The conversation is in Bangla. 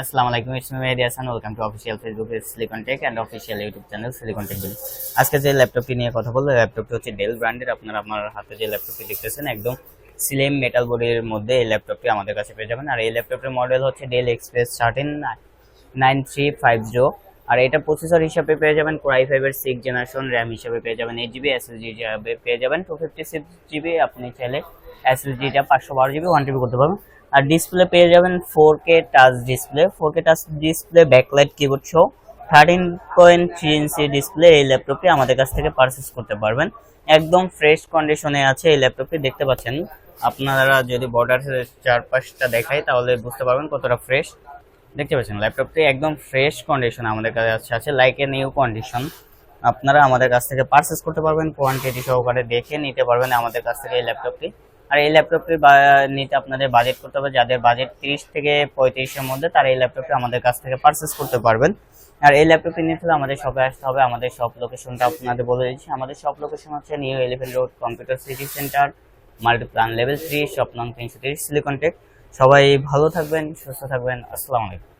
আসসালামু আলাইকুম। It's me Mehedi Hasan welcome to official Facebook Silicon Tech and official YouTube channel Silicon Tech bill আজকে যে ল্যাপটপটি নিয়ে কথা বলব ল্যাপটপটি হচ্ছে ডেল ব্র্যান্ডের আপনারা আপনার হাতে যে ল্যাপটপটি দেখতেছেন, একদম স্লিম মেটাল বডির মধ্যে এই ল্যাপটপটি আমাদের কাছে পেয়ে যাবেন। আর এই ল্যাপটপের মডেল হচ্ছে Dell express thirteen nine three five zero আর এটা প্রসেসর হিসাবে পেয়ে যাবেন কোরাই ফাইভের সিক্স জেনারেশন র্যাম হিসাবে পেয়ে যাবেন এইট জিবি এসএসডি হিসাবে পেয়ে যাবেন। টু ফিফটি সিক্স জিবি আপনি চাইলে এসএসডিটা পাঁচশো বারো জিবি ওয়ান টিবি করতে পারবেন। আর ডিসপ্লে পেয়ে যাবেন four K touch display four K touch display backlight keyboard show thirteen point three ইঞ্চি ডিসপ্লে এই ল্যাপটপটি আমাদের কাছ থেকে পারচেস করতে পারবেন। একদম ফ্রেশ কন্ডিশনে আছে এই ল্যাপটপটি দেখতে পাচ্ছেন? আপনারা যদি বর্ডার চারপাশটা দেখাই, তাহলে বুঝতে পারবেন কতটা ফ্রেশ দেখতে পাচ্ছেন ল্যাপটপটি একদম ফ্রেশ কন্ডিশন আমাদের কাছে আছে আছে লাইক এ নিউ কন্ডিশন আপনারা আমাদের কাছ থেকে পারচেস করতে পারবেন কোয়ান্টিটি সহকারে দেখে নিতে পারবেন আমাদের কাছ থেকে এই ল্যাপটপটি আর এই ল্যাপটপটি নিতে আপনাদের বাজেট করতে হবে। যাদের বাজেট তিরিশ থেকে পঁয়ত্রিশের মধ্যে, তারা এই ল্যাপটপটি আমাদের কাছ থেকে পারচেস করতে পারবেন। আর এই ল্যাপটপটি নিতে হলে আমাদের শপে আসতে হবে। আমাদের শপ লোকেশনটা আপনাদের বলে দিচ্ছি। আমাদের শপ লোকেশন হচ্ছে New Elephant Road Computer City Centre Multiplan level three shop নং তিনশো তিরিশ সিলিকন টেক সবাই ভালো থাকবেন, সুস্থ থাকবেন। আসসালামু আলাইকুম।